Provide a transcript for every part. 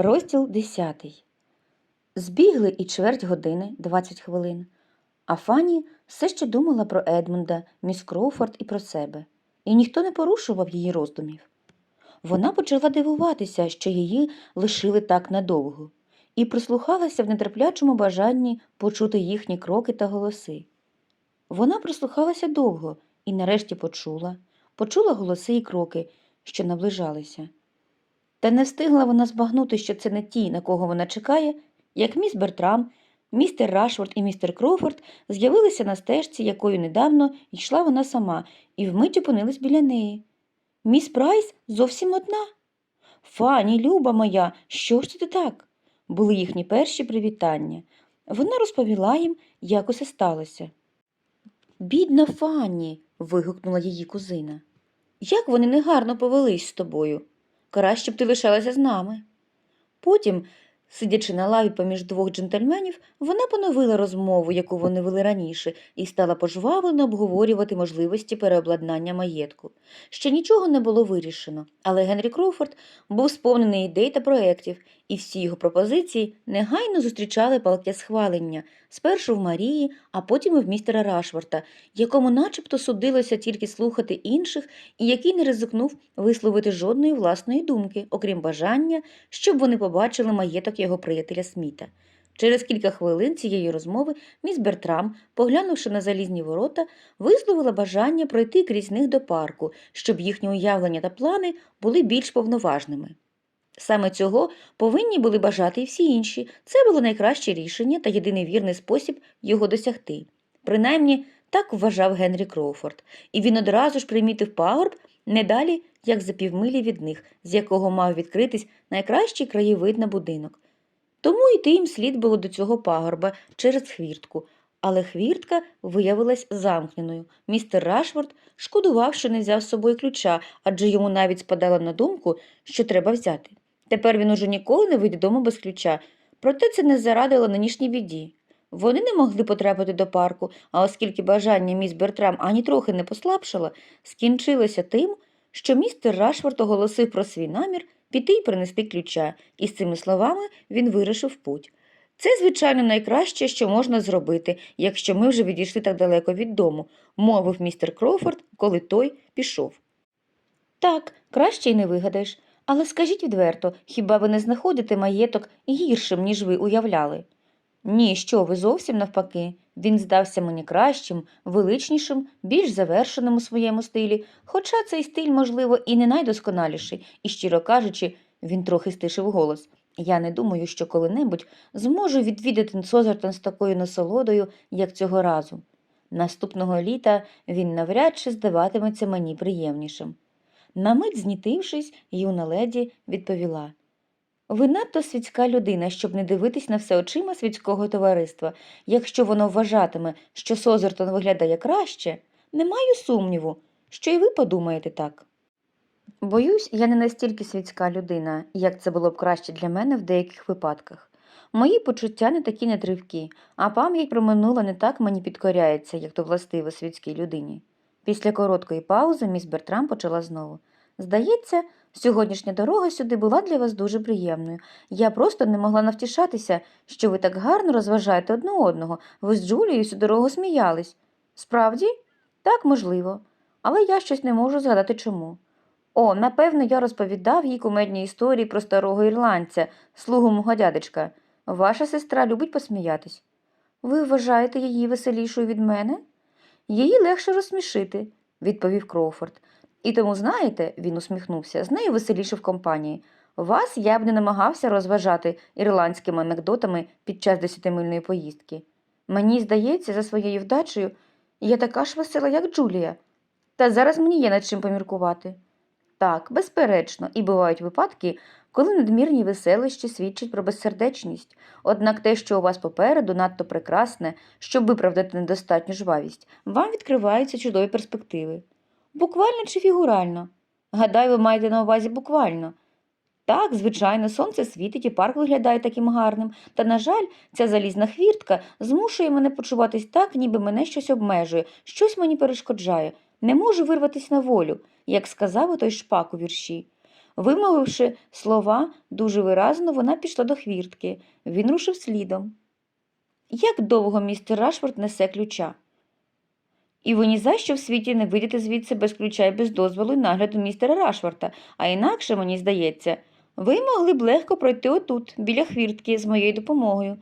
Розділ 10. Збігли і чверть години, 20 хвилин. А Фанні все ще думала про Едмунда, міс Кроуфорд і про себе, і ніхто не порушував її роздумів. Вона почала дивуватися, що її лишили так надовго, і прислухалася в нетерплячому бажанні почути їхні кроки та голоси. Вона прислухалася довго і нарешті почула, почула голоси і кроки, що наближалися. Та не встигла вона збагнути, що це не ті, на кого вона чекає, як міс Бертрам, містер Рашфорд і містер Кроуфорд з'явилися на стежці, якою недавно йшла вона сама, і вмить опинились біля неї. Міс Прайс зовсім одна. Фані, люба моя, що ж це так? були їхні перші привітання. Вона розповіла їм, як усе сталося. Бідна Фанні. вигукнула її кузина. Як вони негарно повелись з тобою. Краще б ти лишалася з нами. Потім, сидячи на лаві поміж двох джентльменів, вона поновила розмову, яку вони вели раніше, і стала пожвавлено обговорювати можливості переобладнання маєтку. Ще нічого не було вирішено, але Генрі Кроуфорд був сповнений ідей та проєктів, і всі його пропозиції негайно зустрічали палке схвалення, спершу в Марії, а потім і в містера Рашворта, якому начебто судилося тільки слухати інших і який не ризикнув висловити жодної власної думки, окрім бажання, щоб вони побачили маєток його приятеля Сміта. Через кілька хвилин цієї розмови міс Бертрам, поглянувши на залізні ворота, висловила бажання пройти крізь них до парку, щоб їхні уявлення та плани були більш повноважними. Саме цього повинні були бажати і всі інші. Це було найкраще рішення та єдиний вірний спосіб його досягти. Принаймні, так вважав Генрі Кроуфорд, і він одразу ж примітив пагорб не далі, як за півмилі від них, з якого мав відкритись найкращий краєвид на будинок. Тому йти їм слід було до цього пагорба через хвіртку, але хвіртка виявилась замкненою. Містер Рашфорд шкодував, що не взяв з собою ключа, адже йому навіть спадало на думку, що треба взяти. Тепер він уже ніколи не вийде дому без ключа, проте це не зарадило нинішній біді. Вони не могли потрапити до парку, а оскільки бажання міс Бертрам ані трохи не послабшало, скінчилося тим, що містер Рашфорд оголосив про свій намір піти й принести ключа, і з цими словами він вирушив путь. Це, звичайно, найкраще, що можна зробити, якщо ми вже відійшли так далеко від дому, мовив містер Кроуфорд, коли той пішов. Так, краще й не вигадаєш. Але скажіть відверто, хіба ви не знаходите маєток гіршим, ніж ви уявляли? Ні, що ви зовсім навпаки. Він здався мені кращим, величнішим, більш завершеним у своєму стилі, хоча цей стиль, можливо, і не найдосконаліший, і, щиро кажучи, він трохи стишив голос. Я не думаю, що коли-небудь зможу відвідати Созертон з такою насолодою, як цього разу. Наступного літа він навряд чи здаватиметься мені приємнішим. На мить знітившись, юна леді відповіла Ви надто світська людина, щоб не дивитись на все очима світського товариства. Якщо воно вважатиме, що Созертон виглядає краще, не маю сумніву, що і ви подумаєте так. Боюсь, я не настільки світська людина, як це було б краще для мене в деяких випадках. Мої почуття не такі нетривкі, а пам'ять про минуле не так мені підкоряється, як то властиво світській людині. Після короткої паузи міс Бертрам почала знову. Здається, сьогоднішня дорога сюди була для вас дуже приємною. Я просто не могла навтішатися, що ви так гарно розважаєте одне одного. Ви з Джулією всю дорогу сміялись. Справді? Так, можливо. Але я щось не можу згадати чому. О, напевно, я розповідав їй кумедні історії про старого ірландця, слугу мого дядечка. Ваша сестра любить посміятись. Ви вважаєте її веселішою від мене? Її легше розсмішити, відповів Кроуфорд. І тому, знаєте, він усміхнувся, з нею веселіше в компанії. Вас я б не намагався розважати ірландськими анекдотами під час десятимильної поїздки. Мені здається, за своєю вдачею я така ж весела, як Джулія. Та зараз мені є над чим поміркувати. Так, безперечно, і бувають випадки, коли надмірні веселищі свідчать про безсердечність, однак те, що у вас попереду надто прекрасне, щоб виправдати недостатню жвавість, вам відкриваються чудові перспективи. Буквально чи фігурально? Гадаю, ви маєте на увазі буквально. Так, звичайно, сонце світить і парк виглядає таким гарним, та, на жаль, ця залізна хвіртка змушує мене почуватись так, ніби мене щось обмежує, щось мені перешкоджає. Не можу вирватися на волю, як сказав отой шпак у вірші. Вимовивши слова дуже виразно, вона пішла до хвіртки. Він рушив слідом. Як довго містер Рашфорд несе ключа? І ви ні за що в світі не вийдете звідси без ключа і без дозволу і нагляду містера Рашфорта, а інакше, мені здається, ви могли б легко пройти отут, біля хвіртки, з моєю допомогою.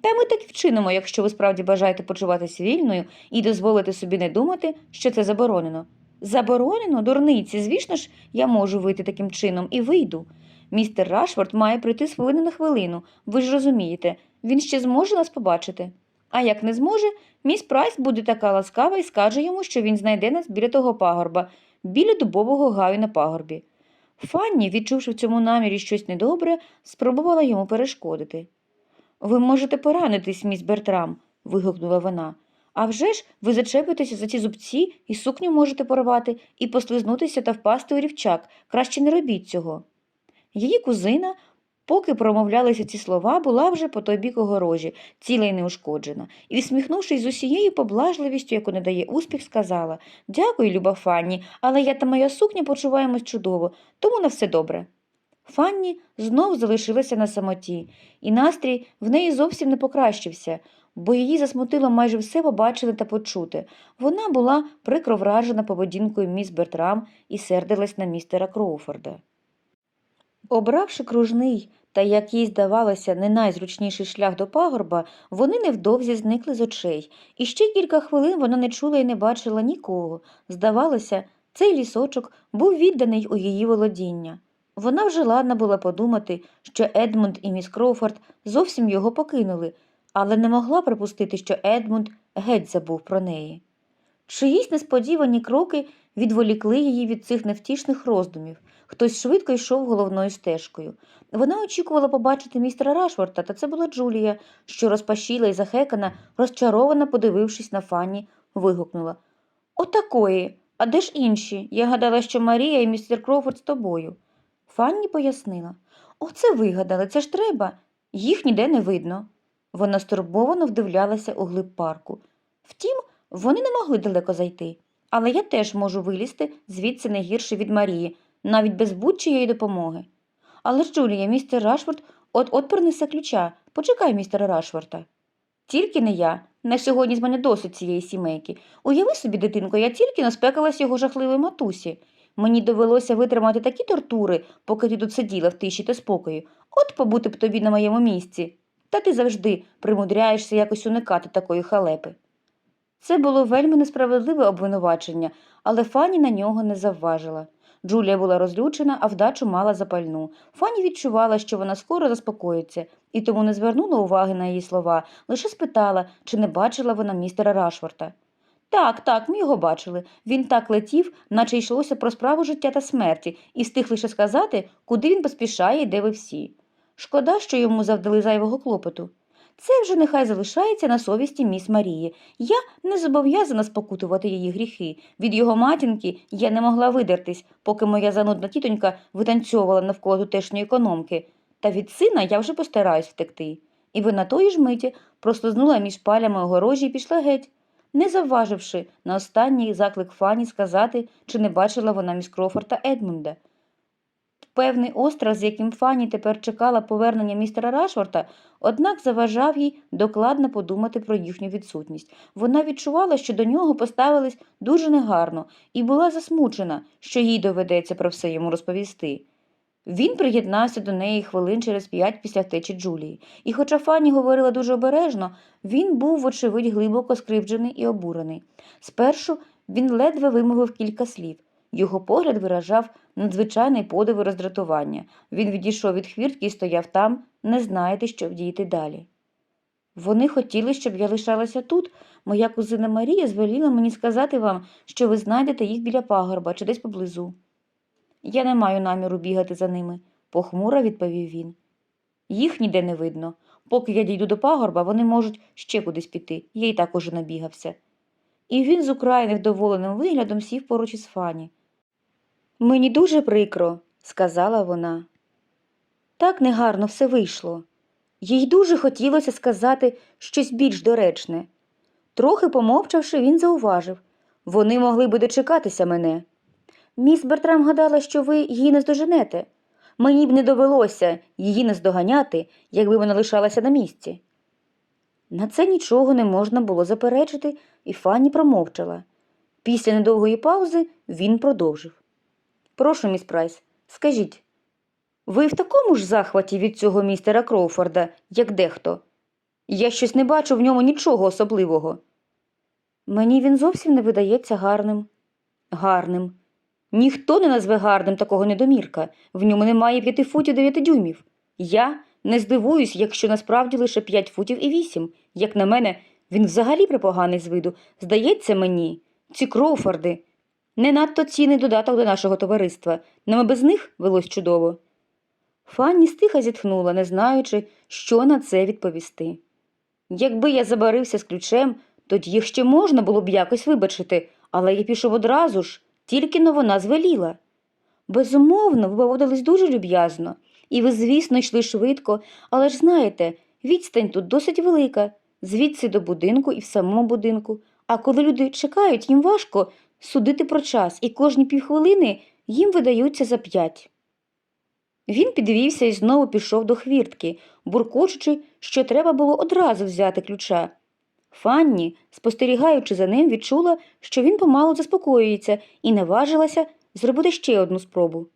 Та ми так і вчинимо, якщо ви справді бажаєте почуватися вільною і дозволите собі не думати, що це заборонено. Заборонено, дурниці, звісно ж, я можу вийти таким чином і вийду. Містер Рашфорд має прийти з хвилини на хвилину, ви ж розумієте, він ще зможе нас побачити. А як не зможе, міс Прайс буде така ласкава і скаже йому, що він знайде нас біля того пагорба, біля дубового гаю на пагорбі. Фанні, відчувши в цьому намірі щось недобре, спробувала йому перешкодити. Ви можете поранитись, міс Бертрам, вигукнула вона. А вже ж ви зачепитеся за ці зубці і сукню можете порвати, і послизнутися та впасти у рівчак. Краще не робіть цього. Її кузина, поки промовлялися ці слова, була вже по той бік огорожі, ціла й неушкоджена, і, всміхнувшись з усією поблажливістю, яку не дає успіх, сказала Дякую, люба Фанні, але я та моя сукня почуваємось чудово, тому на все добре. Фанні знов залишилася на самоті, і настрій в неї зовсім не покращився, бо її засмутило майже все побачене та почути. Вона була прикро вражена поведінкою міс Бертрам і сердилась на містера Кроуфорда. Обравши кружний та, як їй здавалося, не найзручніший шлях до пагорба, вони невдовзі зникли з очей, і ще кілька хвилин вона не чула і не бачила нікого. Здавалося, цей лісочок був відданий у її володіння. Вона вже ладна була подумати, що Едмунд і міс Кроуфорд зовсім його покинули, але не могла припустити, що Едмунд геть забув про неї. Чиїсь несподівані кроки відволікли її від цих невтішних роздумів. Хтось швидко йшов головною стежкою. Вона очікувала побачити містера Рашфорта, та це була Джулія, що розпашіла і захекана, розчарована, подивившись на Фанні, вигукнула Отакої. А де ж інші? Я гадала, що Марія і містер Кроуфорд з тобою. Фанні пояснила Оце вигадали, це ж треба. Їх ніде не видно. Вона стурбовано вдивлялася у глиб парку. Втім, вони не могли далеко зайти. Але я теж можу вилізти звідси не гірше від Марії, навіть без будь-чиєї допомоги. Але ж, Джулія, містер Рашфорд от-от принесе ключа. Почекай містера Рашфорта. Тільки не я. На сьогодні з мене досить цієї сімейки. Уяви собі, дитинко, я тільки наспекалась його жахливої матусі. Мені довелося витримати такі тортури, поки ти тут сиділа в тиші та спокою. От побути б тобі на моєму місці. Та ти завжди примудряєшся якось уникати такої халепи. Це було вельми несправедливе обвинувачення, але Фані на нього не завважила. Джулія була розлючена, а вдачу мала запальну. Фані відчувала, що вона скоро заспокоїться, і тому не звернула уваги на її слова, лише спитала, чи не бачила вона містера Рашфорта. Так, так, ми його бачили. Він так летів, наче йшлося про справу життя та смерті, і встиг лише сказати, куди він поспішає і де ви всі. Шкода, що йому завдали зайвого клопоту. Це вже нехай залишається на совісті міс Марії. Я не зобов'язана спокутувати її гріхи. Від його матінки я не могла видертись, поки моя занудна тітонька витанцьовувала навколо тутешньої економки. Та від сина я вже постараюсь втекти. І вона тої ж миті прослизнула між палями огорожі і пішла геть, не завваживши на останній заклик Фані сказати, чи не бачила вона міс Крофорд та Едмунда. Певний острах, з яким Фані тепер чекала повернення містера Рашфорта, однак заважав їй докладно подумати про їхню відсутність. Вона відчувала, що до нього поставились дуже негарно, і була засмучена, що їй доведеться про все йому розповісти. Він приєднався до неї хвилин через п'ять після втечі Джулії, і, хоча Фанні говорила дуже обережно, він був, вочевидь, глибоко скривджений і обурений. Спершу він ледве вимовив кілька слів. Його погляд виражав надзвичайний подив і роздратування. Він відійшов від хвіртки і стояв там, не знаєте, що вдіяти далі. Вони хотіли, щоб я лишалася тут. Моя кузина Марія звеліла мені сказати вам, що ви знайдете їх біля пагорба чи десь поблизу. Я не маю наміру бігати за ними, похмуро відповів він. Їх ніде не видно. Поки я дійду до пагорба, вони можуть ще кудись піти, я й так уже набігався. І він з украй невдоволеним виглядом сів поруч із Фані. Мені дуже прикро, сказала вона. Так негарно все вийшло. Їй дуже хотілося сказати щось більш доречне. Трохи помовчавши, він зауважив вони могли би дочекатися мене. Міс Бертрам гадала, що ви її не здоженете. Мені б не довелося її наздоганяти, якби вона лишалася на місці. На це нічого не можна було заперечити, і Фанні промовчала. Після недовгої паузи він продовжив. Прошу, міс Прайс, скажіть, ви в такому ж захваті від цього містера Кроуфорда, як дехто? Я щось не бачу в ньому нічого особливого. Мені він зовсім не видається гарним. Гарним. Ніхто не назве гарним такого недомірка. В ньому немає п'яти футів дев'яти дюймів. Я не здивуюсь, якщо насправді лише п'ять футів і вісім. Як на мене, він взагалі припоганий з виду. Здається мені, ці Кроуфорди не надто цінний додаток до нашого товариства. Нам і без них велось чудово. Фанні стиха зітхнула, не знаючи, що на це відповісти. Якби я забарився з ключем, тоді їх ще можна було б якось вибачити, але я пішов одразу ж, тільки но вона звеліла. Безумовно, ви поводились дуже люб'язно, і ви, звісно, йшли швидко, але ж знаєте, відстань тут досить велика, звідси до будинку і в самому будинку. А коли люди чекають, їм важко судити про час, і кожні півхвилини їм видаються за п'ять. Він підвівся і знову пішов до хвіртки, буркочучи, що треба було одразу взяти ключа. Фанні, спостерігаючи за ним, відчула, що він помалу заспокоюється і наважилася зробити ще одну спробу.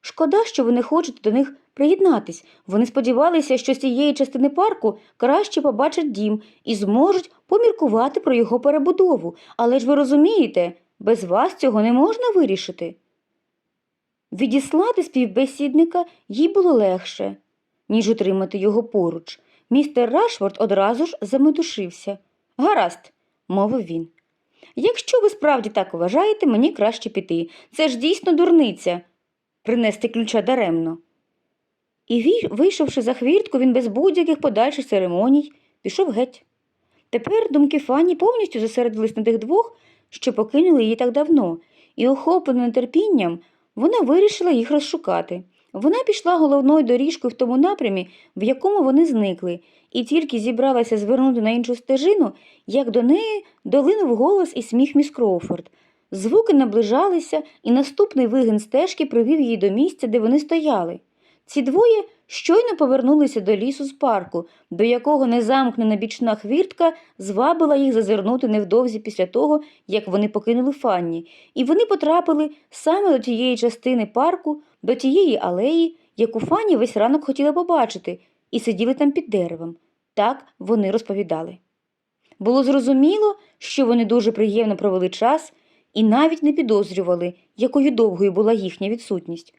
Шкода, що ви не хочете до них приєднатись. Вони сподівалися, що з цієї частини парку краще побачать дім і зможуть поміркувати про його перебудову. Але ж ви розумієте, без вас цього не можна вирішити. Відіслати співбесідника їй було легше, ніж утримати його поруч. Містер Рашфорд одразу ж заметушився. Гаразд, мовив він. Якщо ви справді так вважаєте, мені краще піти. Це ж дійсно дурниця принести ключа даремно. І вийшовши за хвіртку, він без будь-яких подальших церемоній пішов геть. Тепер думки Фанні повністю зосередились на тих двох, що покинули її так давно, і, охоплена нетерпінням, вона вирішила їх розшукати. Вона пішла головною доріжкою в тому напрямі, в якому вони зникли, і тільки зібралася звернути на іншу стежину, як до неї долинув голос і сміх міс Кроуфорд. Звуки наближалися, і наступний вигин стежки привів її до місця, де вони стояли. Ці двоє щойно повернулися до лісу з парку, до якого незамкнена бічна хвіртка звабила їх зазирнути невдовзі після того, як вони покинули Фанні, і вони потрапили саме до тієї частини парку, до тієї алеї, яку Фанні весь ранок хотіла побачити, і сиділи там під деревом. Так вони розповідали. Було зрозуміло, що вони дуже приємно провели час і навіть не підозрювали, якою довгою була їхня відсутність.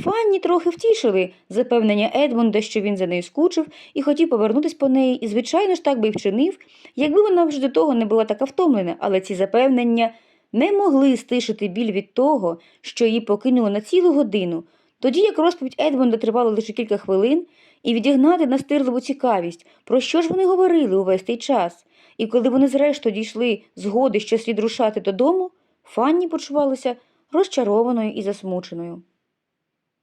Фанні трохи втішили запевнення Едмунда, що він за нею скучив і хотів повернутися по неї, і, звичайно ж, так би й вчинив, якби вона вже до того не була така втомлена, але ці запевнення не могли стишити біль від того, що її покинуло на цілу годину, тоді як розповідь Едмунда тривала лише кілька хвилин, і відігнати настирливу цікавість, про що ж вони говорили увесь цей час. І коли вони зрештою дійшли згоди, що слід рушати додому, Фанні почувалася розчарованою і засмученою.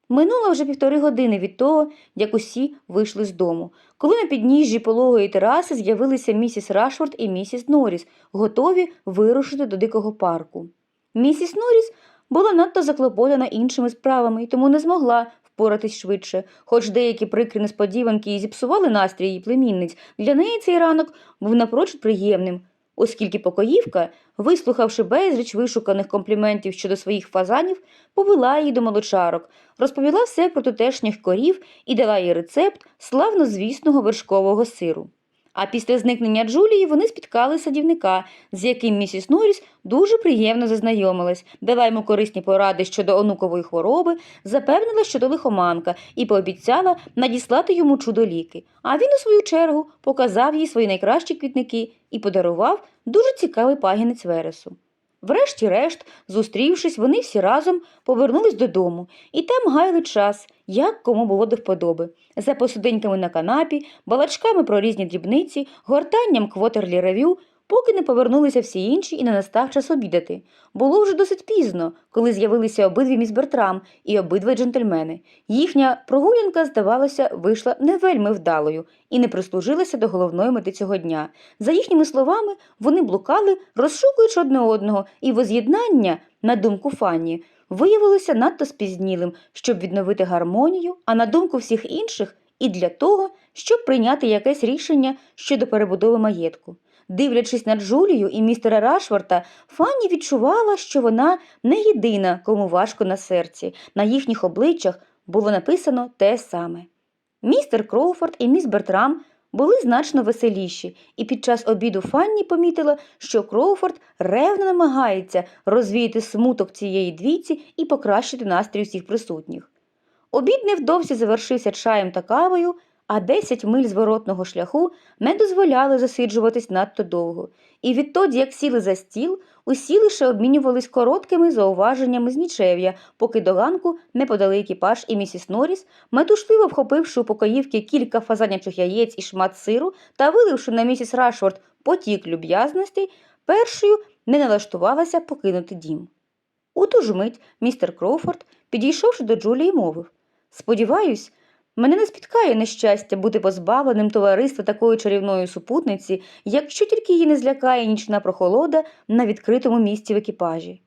Минуло вже півтори години від того, як усі вийшли з дому, коли на підніжжі пологої тераси з'явилися місіс Рашфорд і місіс Норріс, готові вирушити до дикого парку. Місіс Норріс була надто заклопотана іншими справами і тому не змогла впоратись швидше, хоч деякі прикрі несподіванки і зіпсували настрій її племінниць, для неї цей ранок був напрочуд приємним, оскільки покоївка, вислухавши безліч вишуканих компліментів щодо своїх фазанів, повела її до молочарок, розповіла все про тутешніх корів і дала їй рецепт славнозвісного вершкового сиру. А після зникнення Джулії вони спіткали садівника, з яким місіс Норріс дуже приємно зазнайомилась, дала йому корисні поради щодо онукової хвороби, запевнила, що то лихоманка, і пообіцяла надіслати йому чудо-ліки. А він, у свою чергу, показав їй свої найкращі квітники і подарував дуже цікавий пагінець вересу. Врешті-решт, зустрівшись, вони всі разом повернулись додому і там гаяли час, як кому було до вподоби, за посудинками на канапі, балачками про різні дрібниці, гортанням квотерлі ревю, поки не повернулися всі інші і не настав час обідати. Було вже досить пізно, коли з'явилися обидві міс Бертрам і обидва джентльмени. Їхня прогулянка, здавалося, вийшла не вельми вдалою і не прислужилася до головної мети цього дня. За їхніми словами, вони блукали, розшукуючи одне одного, і воз'єднання, на думку Фанні, виявилося надто спізнілим, щоб відновити гармонію, а на думку всіх інших, і для того, щоб прийняти якесь рішення щодо перебудови маєтку. Дивлячись на Джулію і містера Рашфорта, Фанні відчувала, що вона не єдина, кому важко на серці. На їхніх обличчях було написано те саме. Містер Кроуфорд і міс Бертрам були значно веселіші, і під час обіду Фанні помітила, що Кроуфорд ревно намагається розвіяти смуток цієї двійці і покращити настрій усіх присутніх. Обід невдовзі завершився чаєм та кавою, а 10 миль зворотного шляху не дозволяли засиджуватись надто довго. І відтоді, як сіли за стіл, усі лише обмінювались короткими зауваженнями з нічев'я, поки до ганку не подали екіпаж і місіс Норріс, метушливо вхопивши у покоївки кілька фазанячих яєць і шмат сиру та виливши на місіс Рашфорд потік люб'язностей, першою не налаштувалася покинути дім. У ту ж мить містер Кроуфорд, підійшовши до Джулії, мовив Сподіваюсь, мене не спіткає нещастя бути позбавленим товариства такої чарівної супутниці, якщо тільки її не злякає нічна прохолода на відкритому місці в екіпажі.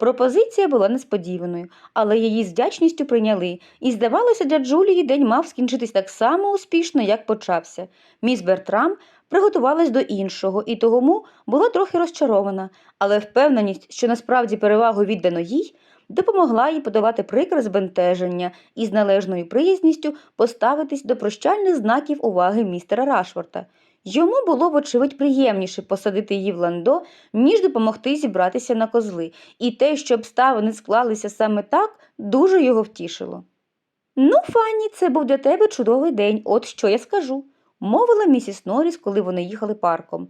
Пропозиція була несподіваною, але її з вдячністю прийняли, і, здавалося, для Джулії день мав скінчитись так само успішно, як почався. Міс Бертрам приготувалась до іншого і тому була трохи розчарована, але впевненість, що насправді перевагу віддано їй, допомогла їй подолати прикре збентеження і з належною приязністю поставитись до прощальних знаків уваги містера Рашфорта. Йому було, вочевидь, приємніше посадити її в ландо, ніж допомогти зібратися на козли, і те, що обставини склалися саме так, дуже його втішило. Ну, Фанні, це був для тебе чудовий день, от що я скажу, мовила місіс Норріс, коли вони їхали парком.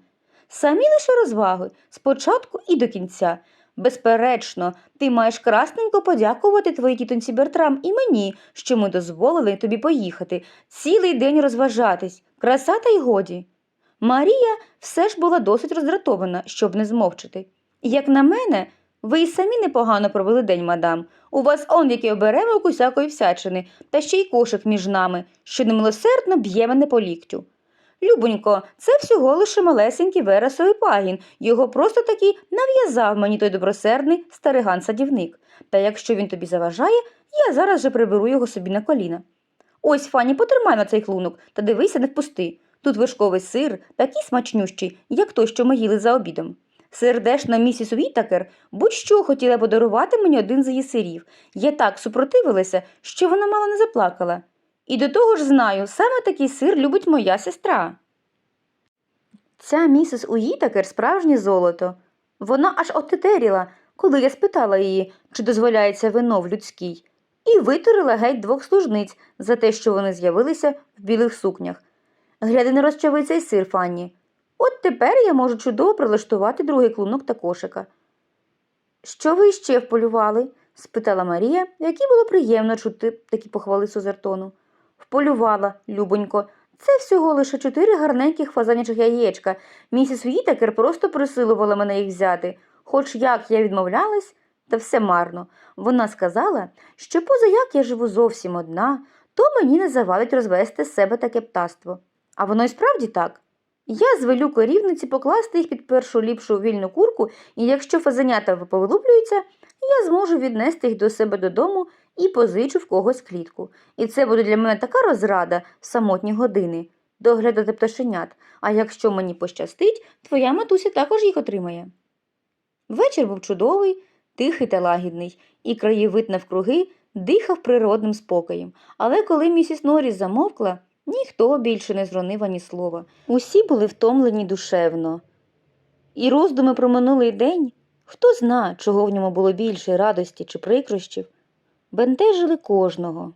Самі лише розваги, спочатку і до кінця. Безперечно, ти маєш красненько подякувати твоїй тітонці Бертрам і мені, що ми дозволили тобі поїхати, цілий день розважатись, краса та й годі. Марія все ж була досить роздратована, щоб не змовчити. Як на мене, ви й самі непогано провели день, мадам. У вас он який оберемок усякої всячини, та ще й кошик між нами, що немилосердно б'є мене по ліктю. Любонько, це всього лише малесенький вересовий пагін. Його просто таки нав'язав мені той добросердний стариган-садівник. Та якщо він тобі заважає, я зараз же приберу його собі на коліна. Ось, Фані, потримай на цей клунок та дивися, не впусти. Тут вершковий сир, такий смачнющий, як той, що ми їли за обідом. Сердешна місіс Вітакер будь-що хотіла подарувати мені один з її сирів. Я так супротивилася, що вона мало не заплакала. І до того ж знаю, саме такий сир любить моя сестра. Ця місіс Уїтакер справжнє золото. Вона аж отетеріла, коли я спитала її, чи дозволяється вино в людській, і витурила геть двох служниць за те, що вони з'явилися в білих сукнях. Гляди не розчави цей сир, Фанні. От тепер я можу чудово прилаштувати другий клунок та кошика. Що ви ще вполювали? спитала Марія, якій було приємно чути такі похвали Сузертону. Вполювала, любонько. Це всього лише чотири гарненьких фазанячих яєчка. Місіс Вітакер просто присилувала мене їх взяти. Хоч як я відмовлялась, та все марно. Вона сказала, що поза як я живу зовсім одна, то мені не завадить розвести з себе таке птаство. А воно й справді так. Я звелю корівниці покласти їх під першу ліпшу вільну курку, і якщо фазанята повилуплюються, я зможу віднести їх до себе додому і позичу в когось клітку. І це буде для мене така розрада в самотні години доглядати пташенят, а якщо мені пощастить, твоя матуся також їх отримає. Вечір був чудовий, тихий та лагідний, і краєвид навкруги дихав природним спокоєм. Але коли місіс Норріс замовкла, ніхто більше не зронив ані слова. Усі були втомлені душевно. І роздуми про минулий день, хто зна, чого в ньому було більше радості чи прикрощів, бентежили кожного.